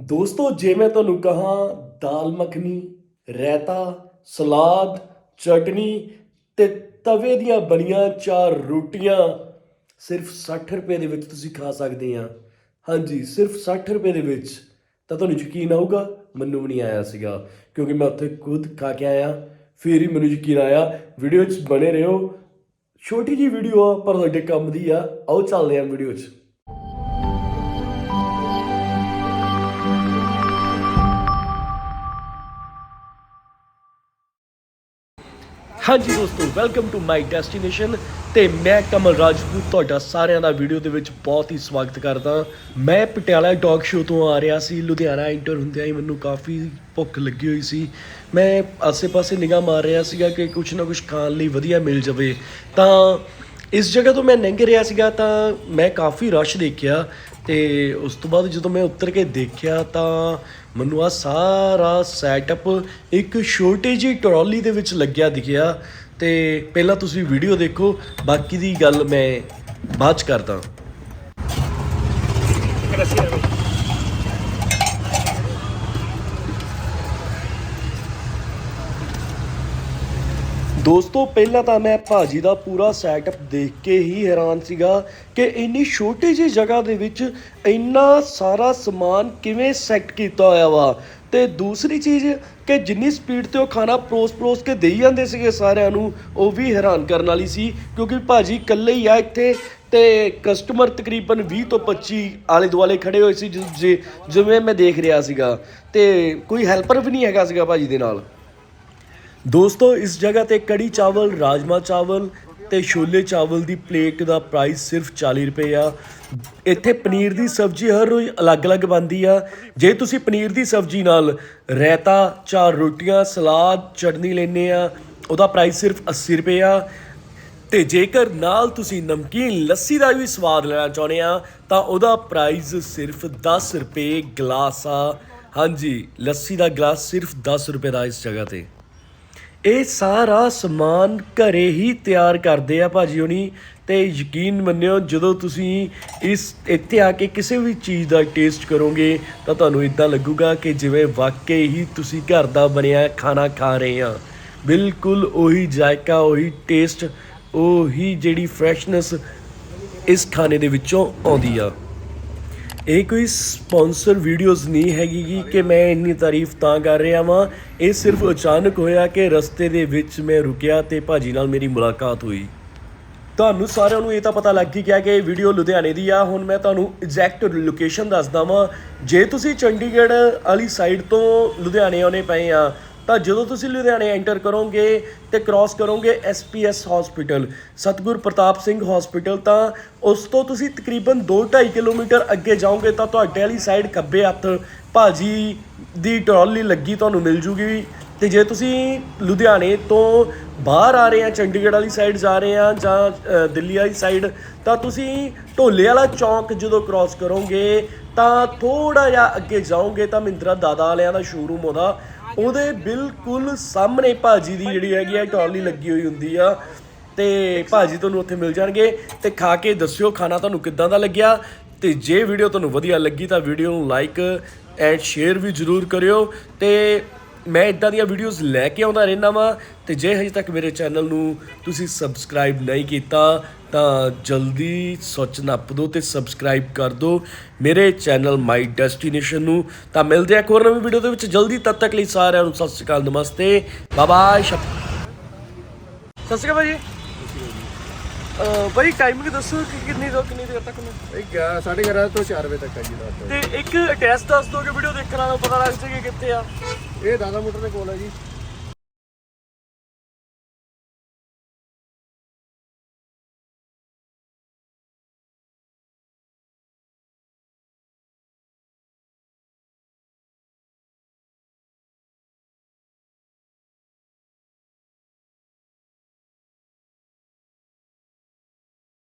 ਦੋਸਤੋ, ਜੇ ਮੈਂ ਤੁਹਾਨੂੰ ਕਹਾਂ, ਦਾਲ ਮੱਖਣੀ, ਰਾਇਤਾ, ਸਲਾਦ, ਚਟਨੀ ਤੇ ਤਵੇ ਦੀਆਂ ਬਣੀਆਂ ਚਾਰ ਰੋਟੀਆਂ ਸਿਰਫ 60 ਰੁਪਏ ਦੇ ਵਿੱਚ ਤੁਸੀਂ ਖਾ ਸਕਦੇ ਆ। ਹਾਂਜੀ, ਸਿਰਫ 60 ਰੁਪਏ ਦੇ ਵਿੱਚ। ਤਾਂ ਤੁਹਾਨੂੰ ਯਕੀਨ ਆਊਗਾ, ਮੈਨੂੰ ਵੀ ਨਹੀਂ ਆਇਆ ਸੀਗਾ, ਕਿਉਂਕਿ ਮੈਂ ਉੱਥੇ ਖੁਦ ਖਾ ਕੇ ਆਇਆ। ਫਿਰ ਹੀ ਮੈਨੂੰ ਯਕੀਨ ਆਇਆ, ਵੀਡੀਓ 'ਚ ਬਣੇ ਰਹੋ। ਛੋਟੀ ਜੀ ਵੀਡੀਓ ਆ, ਪਰ ਤੁਹਾਡੇ ਕੰਮ ਦੀ ਆ। ਆਓ ਚੱਲਦੇ ਆ ਵੀਡੀਓ 'ਚ। ਹਾਂਜੀ ਦੋਸਤੋ ਵੈਲਕਮ ਟੂ ਮਾਈ ਡੈਸਟੀਨੇਸ਼ਨ ਤੇ ਮੈਂ ਕਮਲ ਰਾਜਪੂਤ ਤੁਹਾਡਾ ਸਾਰਿਆਂ ਦਾ ਵੀਡੀਓ ਦੇ ਵਿੱਚ ਬਹੁਤ ਹੀ ਸਵਾਗਤ ਕਰਦਾ ਮੈਂ ਪਟਿਆਲਾ ਡੌਗ ਸ਼ੋਅ ਤੋਂ ਆ ਰਿਹਾ ਸੀ, ਲੁਧਿਆਣਾ ਐਂਟਰ ਹੁੰਦਿਆਂ ਹੀ ਮੈਨੂੰ ਕਾਫੀ ਭੁੱਖ ਲੱਗੀ ਹੋਈ ਸੀ। ਮੈਂ ਆਸੇ-ਪਾਸੇ ਨਿਗਾਹ ਮਾਰ ਰਿਹਾ ਸੀਗਾ ਕਿ ਕੁਝ ਨਾ ਕੁਝ ਖਾਣ ਲਈ ਵਧੀਆ ਮਿਲ ਜਾਵੇ। ਤਾਂ ਇਸ ਜਗ੍ਹਾ ਤੋਂ ਮੈਂ ਲੰਘ ਰਿਹਾ ਸੀਗਾ ਤਾਂ ਮੈਂ ਕਾਫੀ ਰਸ਼ ਦੇਖਿਆ ਤੇ ਉਸ ਤੋਂ ਬਾਅਦ ਜਦੋਂ ਮੈਂ ਉੱਤਰ ਕੇ ਦੇਖਿਆ ਤਾਂ ਮੈਨੂੰ ਆ ਸਾਰਾ ਸੈਟਅਪ ਇੱਕ ਛੋਟੀ ਜਿਹੀ ਟਰਾਲੀ ਦੇ ਵਿੱਚ ਲੱਗਿਆ ਦਿਖਿਆ ਤੇ ਪਹਿਲਾਂ ਤੁਸੀਂ ਵੀਡੀਓ ਦੇਖੋ, ਬਾਕੀ ਦੀ ਗੱਲ ਮੈਂ ਬਾਅਦ ਚ ਕਰਦਾ। ਦੋਸਤੋ, ਪਹਿਲਾਂ ਤਾਂ ਮੈਂ ਭਾਜੀ ਦਾ ਪੂਰਾ ਸੈਟਅਪ ਦੇਖ ਕੇ ਹੀ ਹੈਰਾਨ ਸੀਗਾ ਕਿ ਇੰਨੀ ਛੋਟੀ ਜਿਹੀ ਜਗ੍ਹਾ ਦੇ ਵਿੱਚ ਇੰਨਾ ਸਾਰਾ ਸਮਾਨ ਕਿਵੇਂ ਸੈੱਟ ਕੀਤਾ ਹੋਇਆ ਵਾ। ਤੇ ਦੂਸਰੀ ਚੀਜ਼ ਕਿ ਜਿੰਨੀ ਸਪੀਡ ਤੇ ਉਹ ਖਾਣਾ ਪਰੋਸ-ਪਰੋਸ ਕੇ ਦੇਈ ਜਾਂਦੇ ਸੀਗੇ ਸਾਰਿਆਂ ਨੂੰ, ਉਹ ਵੀ ਹੈਰਾਨ ਕਰਨ ਵਾਲੀ ਸੀ, ਕਿਉਂਕਿ ਭਾਜੀ ਇਕੱਲੇ ਹੀ ਆ ਇੱਥੇ ਤੇ ਕਸਟਮਰ ਤਕਰੀਬਨ 20 ਤੋਂ 25 ਆਲੇ ਦੁਆਲੇ ਖੜੇ ਹੋਏ ਸੀ, ਜਿ- ਜਿ- ਜਿਵੇਂ ਮੈਂ ਦੇਖ ਰਿਹਾ ਸੀਗਾ। ਤੇ ਕੋਈ ਹੈਲਪਰ ਵੀ ਨਹੀਂ ਹੈਗਾ ਸੀਗਾ ਭਾਜੀ ਦੇ ਨਾਲ। ਦੋਸਤੋ, ਇਸ ਜਗ੍ਹਾ ਤੇ ਕੜੀ ਚਾਵਲ, ਰਾਜਮਾ ਚਾਵਲ ਤੇ ਛੋਲੇ ਚਾਵਲ ਦੀ ਪਲੇਟ ਦਾ ਪ੍ਰਾਈਸ ਸਿਰਫ 40 ਰੁਪਏ ਆ। ਇੱਥੇ ਪਨੀਰ ਦੀ ਸਬਜ਼ੀ ਹਰ ਰੋਜ਼ ਅਲੱਗ-ਅਲੱਗ ਬਣਦੀ ਆ। ਜੇ ਤੁਸੀਂ ਪਨੀਰ ਦੀ ਸਬਜ਼ੀ ਨਾਲ ਰਾਇਤਾ, ਚਾਰ ਰੋਟੀਆਂ, ਸਲਾਦ, ਚਟਨੀ ਲੈਨੇ ਆ, ਉਹਦਾ ਪ੍ਰਾਈਸ ਸਿਰਫ 80 ਰੁਪਏ ਆ। ਤੇ ਜੇਕਰ ਨਾਲ ਤੁਸੀਂ ਨਮਕੀਨ, ਲੱਸੀ ਦਾ ਵੀ ਸਵਾਦ ਲੈਣਾ ਚਾਹੁੰਦੇ ਆ, ਤਾਂ ਉਹਦਾ ਪ੍ਰਾਈਸ ਸਿਰਫ 10 ਰੁਪਏ ਗਲਾਸ ਆ। ਹਾਂਜੀ, ਲੱਸੀ ਦਾ ਗਲਾਸ ਸਿਰਫ 10 ਰੁਪਏ ਦਾ ਇਸ ਜਗ੍ਹਾ ਤੇ। ਇਹ ਸਾਰਾ ਸਮਾਨ ਘਰੇ ਹੀ ਤਿਆਰ ਕਰਦੇ ਆ ਭਾਜੀ ਹੋਣੀ। ਤੇ ਯਕੀਨ ਮੰਨਿਓ, ਜਦੋਂ ਤੁਸੀਂ ਇਸ ਇੱਥੇ ਆ ਕੇ ਕਿਸੇ ਵੀ ਚੀਜ਼ ਦਾ ਟੇਸਟ ਕਰੋਗੇ, ਤਾਂ ਤੁਹਾਨੂੰ ਇਦਾਂ ਲੱਗੂਗਾ ਕਿ ਜਿਵੇਂ ਵਾਕਈ ਹੀ ਤੁਸੀਂ ਘਰ ਦਾ ਬਣਿਆ ਖਾਣਾ ਖਾ ਰਹੇ ਆ। ਬਿਲਕੁਲ ਉਹੀ ਜਾਇਕਾ, ਉਹੀ ਟੇਸਟ ਉਹੀ ਜਿਹੜੀ ਫਰੈਸ਼ਨੈਸ ਇਸ ਖਾਣੇ ਦੇ ਵਿੱਚੋਂ ਆਉਂਦੀ ਆ। ਇਹ ਕੋਈ ਸਪਾਂਸਰ ਵੀਡੀਓਜ਼ ਨਹੀਂ ਹੈਗੀ ਗੀ ਕਿ ਮੈਂ ਇੰਨੀ ਤਾਰੀਫ ਤਾਂ ਕਰ ਰਿਹਾ ਵਾਂ। ਇਹ ਸਿਰਫ ਅਚਾਨਕ ਹੋਇਆ ਕਿ ਰਸਤੇ ਦੇ ਵਿੱਚ ਮੈਂ ਰੁਕਿਆ ਤੇ ਭਾਜੀ ਨਾਲ ਮੇਰੀ ਮੁਲਾਕਾਤ ਹੋਈ। ਤੁਹਾਨੂੰ ਸਾਰਿਆਂ ਨੂੰ ਇਹ ਤਾਂ ਪਤਾ ਲੱਗ ਹੀ ਗਿਆ ਕਿ ਇਹ ਵੀਡੀਓ ਲੁਧਿਆਣੇ ਦੀ ਆ। ਹੁਣ ਮੈਂ ਤੁਹਾਨੂੰ ਐਗਜ਼ੈਕਟ ਲੋਕੇਸ਼ਨ ਦੱਸਦਾ ਵਾਂ। ਜੇ ਤੁਸੀਂ ਚੰਡੀਗੜ੍ਹ ਵਾਲੀ ਸਾਈਡ ਤੋਂ ਲੁਧਿਆਣੇ ਆਉਣੇ ਪਏ ਆ ਤਾਂ ਜਦੋਂ ਤੁਸੀਂ ਲੁਧਿਆਣੇ ਐਂਟਰ ਕਰੋਗੇ ਤੇ ਕ੍ਰਾਸ ਕਰੋਗੇ ਐਸਪੀਐਸ ਹਸਪੀਟਲ, ਸਤਗੁਰ ਪ੍ਰਤਾਪ ਸਿੰਘ ਹਸਪੀਟਲ, ਤਾਂ ਉਸ ਤੋਂ ਤੁਸੀਂ ਤਕਰੀਬਨ 2.5 ਕਿਲੋਮੀਟਰ ਅੱਗੇ ਜਾਓਗੇ ਤਾਂ ਤੁਹਾਡੇ ਵਾਲੀ ਸਾਈਡ ਖੱਬੇ ਹੱਥ ਭਾਜੀ ਦੀ ਟਰਾਲੀ ਲੱਗੀ ਤੁਹਾਨੂੰ ਮਿਲ ਜੂਗੀ। ਤੇ ਜੇ ਤੁਸੀਂ ਲੁਧਿਆਣੇ ਤੋਂ ਬਾਹਰ ਆ ਰਹੇ ਆ, ਚੰਡੀਗੜ੍ਹ ਵਾਲੀ ਸਾਈਡ ਜਾ ਰਹੇ ਆ ਜਾਂ ਦਿੱਲੀ ਵਾਲੀ ਸਾਈਡ, ਤਾਂ ਤੁਸੀਂ ਢੋਲੇ ਵਾਲਾ ਚੌਂਕ ਜਦੋਂ ਕ੍ਰਾਸ ਕਰੋਗੇ ਤਾਂ ਥੋੜਾ ਜਿਹਾ ਅੱਗੇ ਜਾਓਗੇ ਤਾਂ ਮਿੰਦਰਾ ਦਾਦਾ ਵਾਲਿਆਂ ਦਾ ਸ਼ੋਰੂਮ ਉਹਦਾ। ਉਹਦੇ ਬਿਲਕੁਲ ਸਾਹਮਣੇ ਭਾਜੀ ਦੀ ਜਿਹੜੀ ਹੈਗੀ ਆ, ਟਰਾਲੀ ਲੱਗੀ ਹੋਈ ਹੁੰਦੀ ਆ। ਤੇ ਭਾਜੀ ਤੁਹਾਨੂੰ ਉੱਥੇ ਮਿਲ ਜਾਣਗੇ ਤੇ ਖਾ ਕੇ ਦੱਸਿਓ ਖਾਣਾ ਤੁਹਾਨੂੰ ਕਿੱਦਾਂ ਦਾ ਲੱਗਿਆ। ਤੇ ਜੇ ਵੀਡੀਓ ਤੁਹਾਨੂੰ ਵਧੀਆ ਲੱਗੀ ਤਾਂ ਵੀਡੀਓ ਨੂੰ ਲਾਈਕ ਐਂਡ ਸ਼ੇਅਰ ਵੀ ਜ਼ਰੂਰ ਕਰਿਓ। ਤੇ ਮੈਂ ਇਦਾਂ ਦੀਆਂ ਵੀਡੀਓਜ਼ ਲੈ ਕੇ ਆਉਂਦਾ ਰਹਿਣਾ ਵਾਂ ਤੇ ਜੇ ਹਜੇ ਤੱਕ ਮੇਰੇ ਚੈਨਲ ਨੂੰ ਤੁਸੀਂ ਸਬਸਕ੍ਰਾਈਬ ਨਹੀਂ ਕੀਤਾ, ਤਾਂ ਜਲਦੀ ਸੁੱਚ ਨੱਪ ਦਿਓ ਤੇ ਸਬਸਕ੍ਰਾਈਬ ਕਰ ਦਿਓ ਮੇਰੇ ਚੈਨਲ ਮਾਈ ਡੈਸਟੀਨੇਸ਼ਨ ਨੂੰ। ਤਾਂ ਮਿਲਦੇ ਆ ਇੱਕ ਹੋਰ ਨਵੀਂ ਵੀਡੀਓ ਦੇ ਵਿੱਚ। ਜਲਦੀ ਤਦ ਤੱਕ ਲਈ ਸਾਰਿਆਂ ਨੂੰ ਸਤਿ ਸ਼੍ਰੀ ਅਕਾਲ, ਨਮਸਤੇ ਬਾਏ ਬਾਏ ਸਤਿ ਸ਼੍ਰੀ ਅਕਾਲ ਭਾਜੀ। ਭਾਈ ਟਾਈਮਿੰਗ ਦੱਸੋ ਕਿ ਕਿੰਨੀ ਤੋਂ ਕਿੰਨੀ ਦੇਰ ਤੱਕ ਨੂੰ ਇੱਕ ਗਿਆ- ਸਾਢੇ 11 ਤੋਂ 4 ਵਜੇ ਤੱਕ ਆ ਜੀ ਰਾਤ ਤੇ ਇੱਕ ਐਡਰੈਸ ਦੱਸ ਕਿ ਵੀਡੀਓ ਦੇਖਣ ਵਾਲਾ ਪਤਾ ਲੱਗ ਸਕੇ ਕਿੱਥੇ ਆ। ਇਹ ਦਾਦਾ ਮੋਟਰ ਦੇ ਕੋਲ ਹੈ ਜੀ।